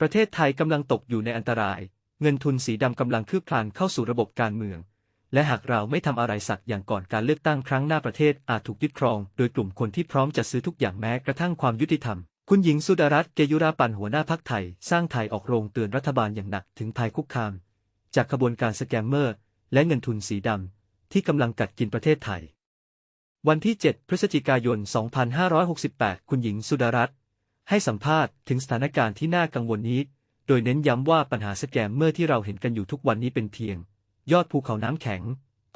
ประเทศไทยกำลังตกอยู่ในอันตราย เงินทุนสีดำกำลังคืบคลานเข้าสู่ระบบการเมือง และหากเราไม่ทำอะไรสักอย่างก่อนการเลือกตั้งครั้งหน้าประเทศอาจถูกยึดครอง โดยกลุ่มคนที่พร้อมจะซื้อทุกอย่างแม้กระทั่งความยุติธรรม คุณหญิงสุดารัตน์เกยุราปันหัวหน้าพักไทย สร้างไทยออกโรงเตือนรัฐบาลอย่างหนักถึงภัยคุกคาม จากขบวนการสแกมเมอร์ และเงินทุนสีดำที่กำลังกัดกินประเทศไทย วันที่ 7 พฤศจิกายน 2568 คุณหญิงสุดารัตน์ ให้สัมภาษณ์ถึงสถานการณ์ที่น่ากังวลนี้ โดยเน้นย้ำว่าปัญหาสแกมเมอร์ที่เราเห็นกันอยู่ทุกวันนี้เป็นเพียง ยอดภูเขาน้ำแข็ง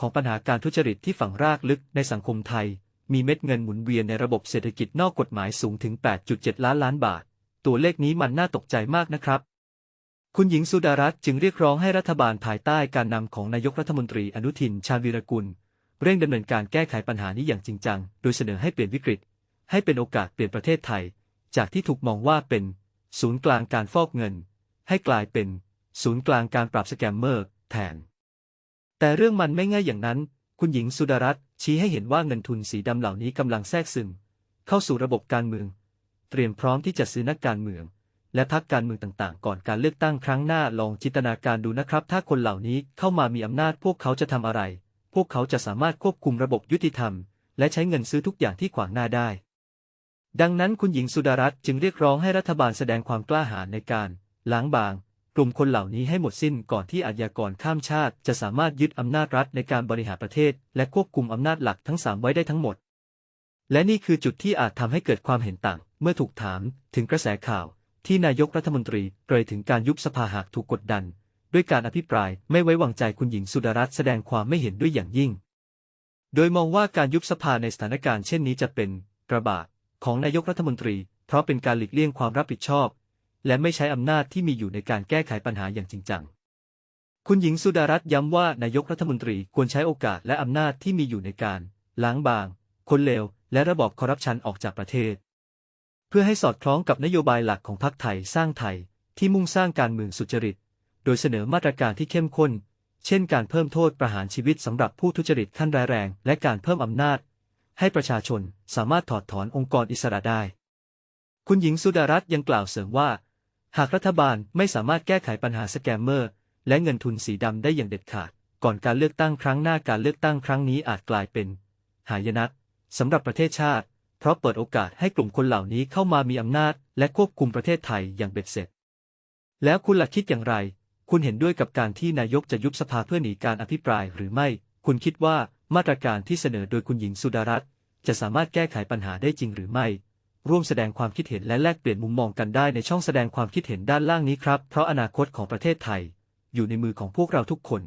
ของปัญหาการทุจริตที่ฝังรากลึกในสังคมไทย มีเม็ดเงินหมุนเวียนในระบบเศรษฐกิจนอกกฎหมายสูงถึง 8.7 ล้านล้านบาท ตัวเลขนี้มันน่าตกใจมากนะครับคุณหญิงสุดารัตน์จึงเรียกร้องให้รัฐบาลภายใต้การนำของนายกรัฐมนตรีอนุทิน ชาญวีรกุล เร่งดำเนินการแก้ไขปัญหานี้อย่างจริงจัง โดยเสนอให้เปลี่ยนวิกฤต ให้เป็นโอกาสเปลี่ยนประเทศไทย จากที่ถูกมองว่าเป็น ศูนย์กลางการฟอกเงิน ให้กลายเป็น ศูนย์กลางการปราบสแกมเมอร์ แทน แต่เรื่องมันไม่ง่ายอย่างนั้น คุณหญิงสุดารัตน์ชี้ให้เห็นว่าเงินทุนสีดำเหล่านี้กำลังแทรกซึมเข้าสู่ระบบการเมือง เตรียมพร้อมที่จะซื้อนักการเมือง และพรรคการเมืองต่างๆ ก่อนการเลือกตั้งครั้งหน้าลองจินตนาการดูนะครับ ถ้าคนเหล่านี้เข้ามามีอำนาจพวกเขาจะทำอะไร พวกเขาจะสามารถควบคุมระบบยุติธรรม และใช้เงินซื้อทุกอย่างที่ขวางหน้าได้ ดังนั้นคุณหญิงสุดารัตน์จึงเรียกร้องให้รัฐบาลแสดงความกล้าหาญในการล้างบาง กลุ่มคนเหล่านี้ให้หมดสิ้นก่อนที่อาชญากรข้ามชาติ จะสามารถยึดอำนาจรัฐในการบริหารประเทศ และควบคุมอำนาจหลักทั้งสามไว้ได้ทั้งหมด และนี่คือจุดที่อาจทำให้เกิดความเห็นต่าง เมื่อถูกถามถึงกระแสข่าว ที่นายกรัฐมนตรีเปรยถึงการยุบสภาหากถูกกดดัน ด้วยการอภิปรายไม่ไว้วางใจคุณหญิงสุดารัตน์แสดงความไม่เห็นด้วยอย่างยิ่ง โดยมองว่าการยุบสภาในสถานการณ์เช่นนี้จะเป็นกระบาด ของนายกรัฐมนตรี เพราะเป็นการหลีกเลี่ยงความรับผิดชอบ และไม่ใช้อำนาจที่มีอยู่ในการแก้ไขปัญหาอย่างจริงจัง คุณหญิงสุดารัตน์ย้ำว่านายกรัฐมนตรีควรใช้โอกาสและอำนาจที่มีอยู่ในการ ล้างบาง คนเลวและระบอบคอร์รัปชันออกจากประเทศ เพื่อให้สอดคล้องกับนโยบายหลักของพรรคไทยสร้างไทยที่มุ่งสร้างการเมืองสุจริต โดยเสนอมาตรการที่เข้มข้น เช่นการเพิ่มโทษประหารชีวิตสำหรับผู้ทุจริตขั้นร้ายแรง และการเพิ่มอำนาจ ให้ประชาชนสามารถถอดถอนองค์กรอิสระได้ คุณหญิงสุดารัตน์ยังกล่าวเสริมว่า หากรัฐบาลไม่สามารถแก้ไขปัญหาสแกมเมอร์ และเงินทุนสีดำได้อย่างเด็ดขาด ก่อนการเลือกตั้งครั้งหน้าการเลือกตั้งครั้งนี้อาจกลายเป็น หายนะสำหรับประเทศชาติ เพราะเปิดโอกาสให้กลุ่มคนเหล่านี้เข้ามามีอำนาจ และควบคุมประเทศไทยอย่างเบ็ดเสร็จ แล้วคุณล่ะคิดอย่างไร คุณเห็นด้วยกับการที่นายกจะยุบสภาเพื่อหนีการอภิปรายหรือไม่ คุณคิดว่า มาตรการที่เสนอโดยคุณหญิงสุดารัตน์จะสามารถแก้ไขปัญหาได้จริงหรือไม่ ร่วมแสดงความคิดเห็นและแลกเปลี่ยนมุมมองกันได้ในช่องแสดงความคิดเห็นด้านล่างนี้ครับ เพราะอนาคตของประเทศไทย อยู่ในมือของพวกเราทุกคน